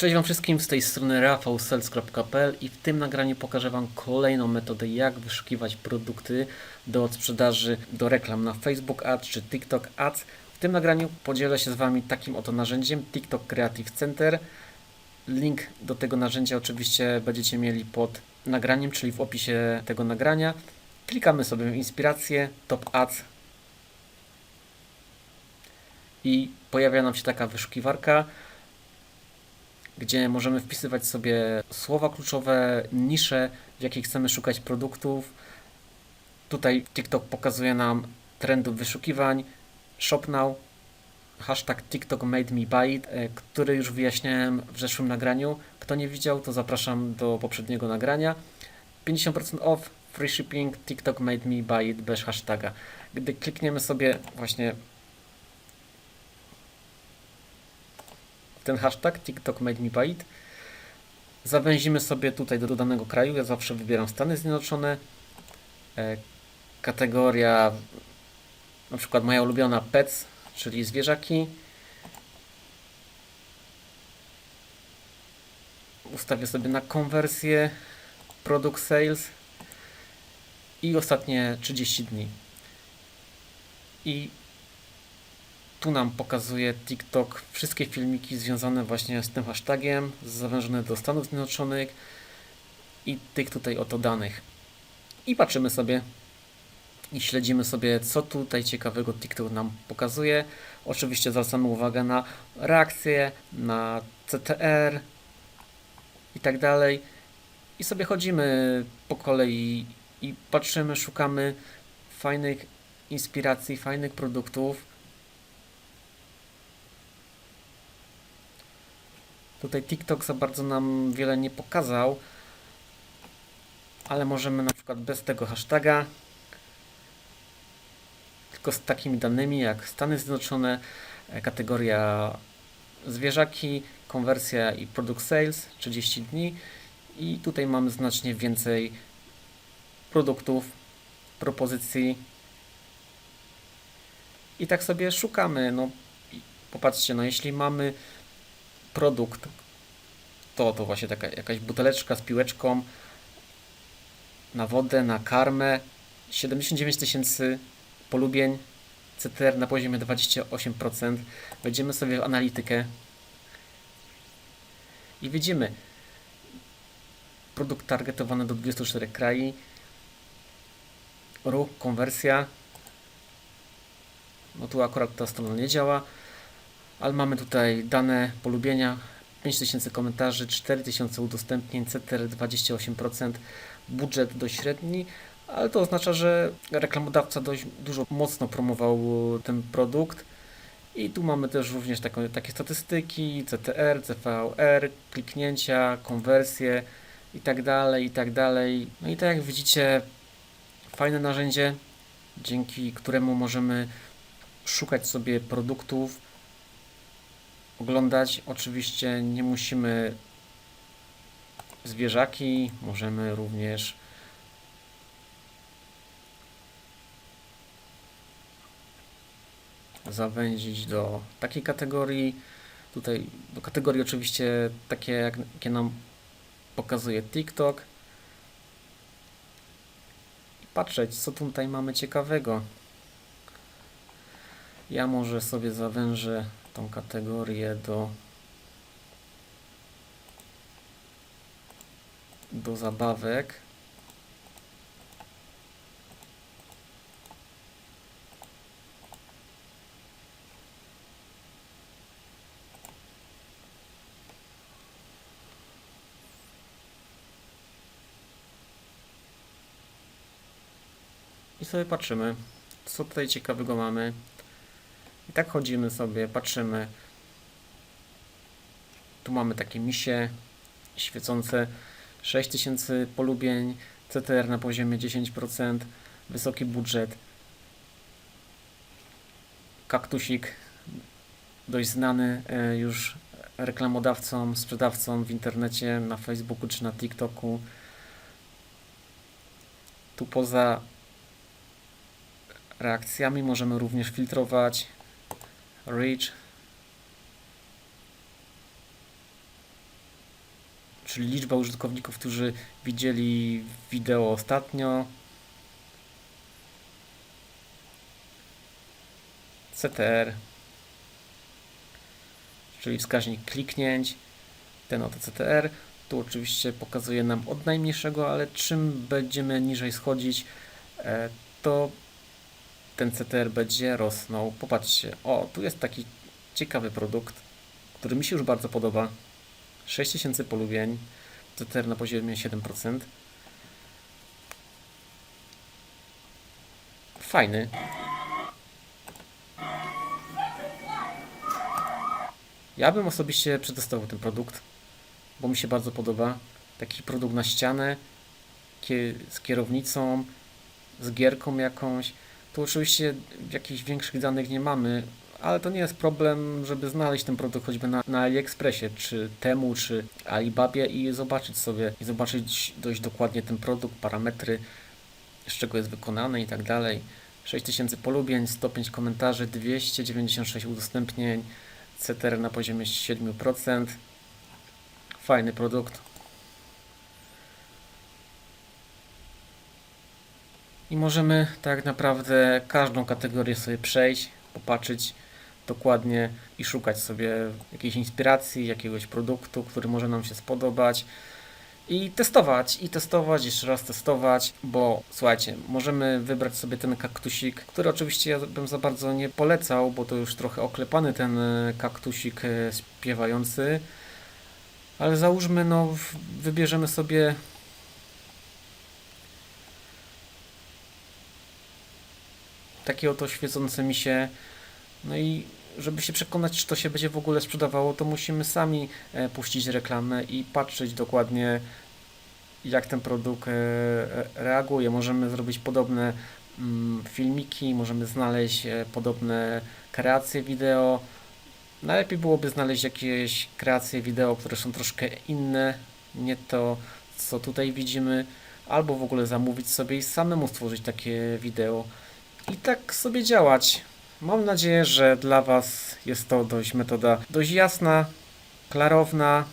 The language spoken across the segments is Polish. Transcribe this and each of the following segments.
Cześć Wam wszystkim, z tej strony rafałsales.pl i w tym nagraniu pokażę Wam kolejną metodę, jak wyszukiwać produkty do odsprzedaży, do reklam na Facebook Ads czy TikTok Ads. W tym nagraniu podzielę się z Wami takim oto narzędziem TikTok Creative Center. Link do tego narzędzia oczywiście będziecie mieli pod nagraniem, czyli w opisie tego nagrania. Klikamy sobie w inspirację, Top Ads i pojawia nam się taka wyszukiwarka gdzie możemy wpisywać sobie słowa kluczowe, nisze, w jakich chcemy szukać produktów. Tutaj TikTok pokazuje nam trendy wyszukiwań, Shop Now, hashtag TikTok made me buy it, e, który już wyjaśniałem w zeszłym nagraniu. Kto nie widział, to zapraszam do poprzedniego nagrania. 50% off, free shipping, TikTok made me buy it bez hashtaga. Gdy klikniemy sobie właśnie ten hashtag TikTok made me it. Zawęzimy sobie tutaj do danego kraju. Ja zawsze wybieram Stany Zjednoczone. E, kategoria na przykład moja ulubiona pets, czyli zwierzaki. Ustawię sobie na konwersję product sales i ostatnie 30 dni. I tu nam pokazuje TikTok wszystkie filmiki związane właśnie z tym hashtagiem, zawężone do Stanów Zjednoczonych i tych tutaj oto danych. I patrzymy sobie i śledzimy sobie, co tutaj ciekawego TikTok nam pokazuje. Oczywiście zwracamy uwagę na reakcje, na CTR i tak dalej. I sobie chodzimy po kolei i patrzymy, szukamy fajnych inspiracji, fajnych produktów Tutaj TikTok za bardzo nam wiele nie pokazał, ale możemy na przykład bez tego hashtaga, tylko z takimi danymi jak Stany Zjednoczone, kategoria zwierzaki, konwersja i product sales 30 dni i tutaj mamy znacznie więcej produktów, propozycji i tak sobie szukamy. No, popatrzcie, no jeśli mamy produkt, to, to właśnie taka jakaś buteleczka z piłeczką na wodę, na karmę. 79 tysięcy polubień, CTR na poziomie 28%. Wejdziemy sobie w analitykę i widzimy produkt targetowany do 24 krajów, ruch, konwersja. No tu akurat ta strona nie działa ale mamy tutaj dane polubienia, 5000 komentarzy, 4000 udostępnień, CTR 28%, budżet dość średni, ale to oznacza, że reklamodawca dość dużo mocno promował ten produkt. I tu mamy też również taką, takie statystyki, CTR, CVR, kliknięcia, konwersje i tak dalej, i tak dalej. No i tak jak widzicie, fajne narzędzie, dzięki któremu możemy szukać sobie produktów, oglądać. Oczywiście nie musimy zwierzaki, możemy również zawęzić do takiej kategorii. Tutaj do kategorii oczywiście takie, jak, jakie nam pokazuje TikTok. Patrzeć, co tutaj mamy ciekawego. Ja może sobie zawężę tą kategorię do do zabawek. I sobie patrzymy, co tutaj ciekawego mamy. I tak chodzimy sobie, patrzymy. Tu mamy takie misie świecące 6000 polubień, CTR na poziomie 10%, wysoki budżet. Kaktusik, dość znany e, już reklamodawcom, sprzedawcom w internecie, na Facebooku czy na TikToku. Tu poza reakcjami możemy również filtrować reach czyli liczba użytkowników, którzy widzieli wideo ostatnio. CTR, czyli wskaźnik kliknięć, ten oto CTR. Tu oczywiście pokazuje nam od najmniejszego, ale czym będziemy niżej schodzić, e, to ten CTR będzie rosnął. Popatrzcie, o, tu jest taki ciekawy produkt, który mi się już bardzo podoba. 6000 polubień, CTR na poziomie 7%. Fajny. Ja bym osobiście przetestował ten produkt, bo mi się bardzo podoba. Taki produkt na ścianę, z kierownicą, z gierką jakąś. Tu oczywiście jakichś większych danych nie mamy, ale to nie jest problem, żeby znaleźć ten produkt choćby na, na AliExpressie, czy Temu, czy Alibabie i zobaczyć sobie, i zobaczyć dość dokładnie ten produkt, parametry, z czego jest wykonany i tak dalej. 6000 polubień, 105 komentarzy, 296 udostępnień, CTR na poziomie 7%. Fajny produkt. I możemy tak naprawdę każdą kategorię sobie przejść, popatrzeć dokładnie i szukać sobie jakiejś inspiracji, jakiegoś produktu, który może nam się spodobać. I testować, i testować, jeszcze raz testować, bo słuchajcie, możemy wybrać sobie ten kaktusik, który oczywiście ja bym za bardzo nie polecał, bo to już trochę oklepany ten e, kaktusik e, śpiewający. Ale załóżmy, no, wybierzemy sobie takie oto świecące mi się. No i żeby się przekonać, czy to się będzie w ogóle sprzedawało, to musimy sami e, puścić reklamę i patrzeć dokładnie, jak ten produkt e, e, reaguje. Możemy zrobić podobne mm, filmiki, możemy znaleźć podobne kreacje wideo. Najlepiej byłoby znaleźć jakieś kreacje wideo, które są troszkę inne, nie to, co tutaj widzimy, albo w ogóle zamówić sobie i samemu stworzyć takie wideo i tak sobie działać. Mam nadzieję, że dla Was jest to dość metoda dość jasna, klarowna.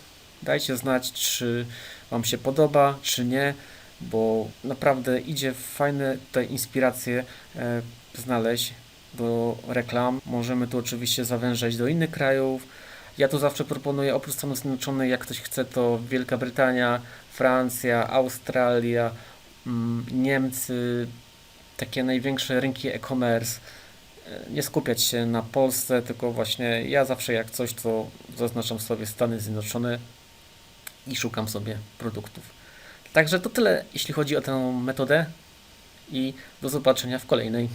Dajcie znać, czy Wam się podoba, czy nie, bo naprawdę idzie fajne te inspiracje e, znaleźć do reklam. Możemy tu oczywiście zawężać do innych krajów. Ja tu zawsze proponuję oprócz Stanów Zjednoczonych, jak ktoś chce, to Wielka Brytania, Francja, Australia, mm, Niemcy, takie największe rynki e-commerce. E, Nie skupiać się na Polsce, tylko właśnie ja zawsze jak coś, to zaznaczam sobie Stany Zjednoczone i szukam sobie produktów. Także to tyle, jeśli chodzi o tę metodę i do zobaczenia w kolejnej.